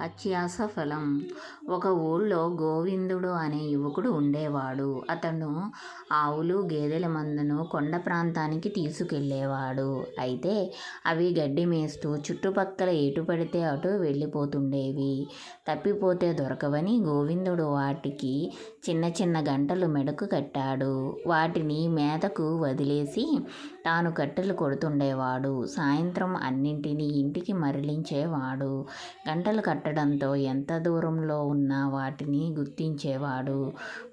అత్యాస ఫలం ఒక ఊళ్ళో గోవిందుడు అనే యువకుడు ఉండేవాడు. అతను ఆవులు, గేదెల మందను కొండ ప్రాంతానికి తీసుకెళ్ళేవాడు. అయితే అవి గడ్డి మేస్తూ చుట్టుపక్కల ఎటుపడితే అటు వెళ్ళిపోతుండేవి. తప్పిపోతే దొరకవని గోవిందుడు వాటికి చిన్న చిన్న గంటలు మెడకు కట్టాడు. వాటిని మేతకు వదిలేసి తాను కట్టెలు కొడుతుండేవాడు. సాయంత్రం అన్నింటినీ ఇంటికి మరలించేవాడు. గంటలు కట్టడంతో ఎంత దూరంలో ఉన్నా వాటిని గుర్తించేవాడు.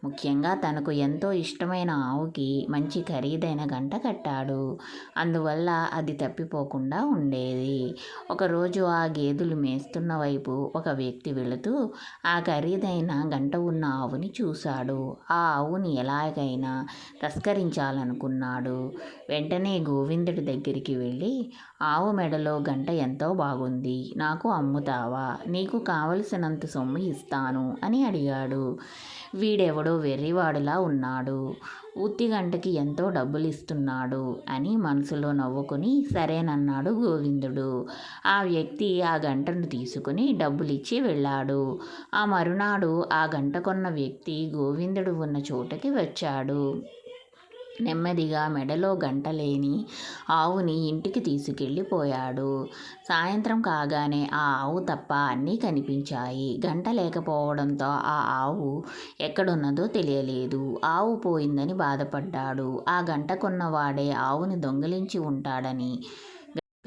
ముఖ్యంగా తనకు ఎంతో ఇష్టమైన ఆవుకి మంచి ఖరీదైన గంట కట్టాడు. అందువల్ల అది తప్పిపోకుండా ఉండేది. ఒకరోజు ఆ గేదెలు మేస్తున్న వైపు ఒక వ్యక్తి వెళుతూ ఆ ఖరీదైన గంట ఉన్న ఆవుని చూశాడు. ఆ ఆవుని ఎలాగైనా తస్కరించాలనుకున్నాడు. వెంటనే గోవిందుడి దగ్గరికి వెళ్ళి ఆవు మెడలో గంట ఎంతో బాగుంది. నాకు అమ్ముతావా? నీకు కావలసినంత సొమ్ము ఇస్తాను అని అడిగాడు. వీడెవడో వెర్రివాడులా ఉన్నాడు. ఉత్తి గంటకి ఎంతో డబ్బులు ఇస్తున్నాడు అని మనసులో నవ్వుకుని సరేనన్నాడు గోవిందుడు. ఆ వ్యక్తి ఆ గంటను తీసుకుని డబ్బులిచ్చి వెళ్ళాడు. ఆ మరునాడు ఆ గంట కొన్న వ్యక్తి గోవిందుడు ఉన్న చోటకి వచ్చాడు. నెమ్మదిగా మెడలో గంట లేని ఆవుని ఇంటికి తీసుకెళ్ళిపోయాడు. సాయంత్రం కాగానే ఆ ఆవు తప్ప అన్నీ కనిపించాయి. గంట లేకపోవడంతో ఆ ఆవు ఎక్కడున్నదో తెలియలేదు. ఆవు పోయిందని బాధపడ్డాడు. ఆ గంట కొన్నవాడే ఆవుని దొంగిలించి ఉంటాడని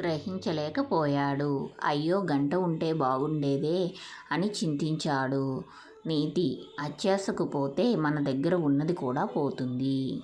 గ్రహించలేకపోయాడు. అయ్యో గంట ఉంటే బాగుండేదే అని చింతించాడు. నీతి అత్యాశకు పోతే మన దగ్గర ఉన్నది కూడా పోతుంది.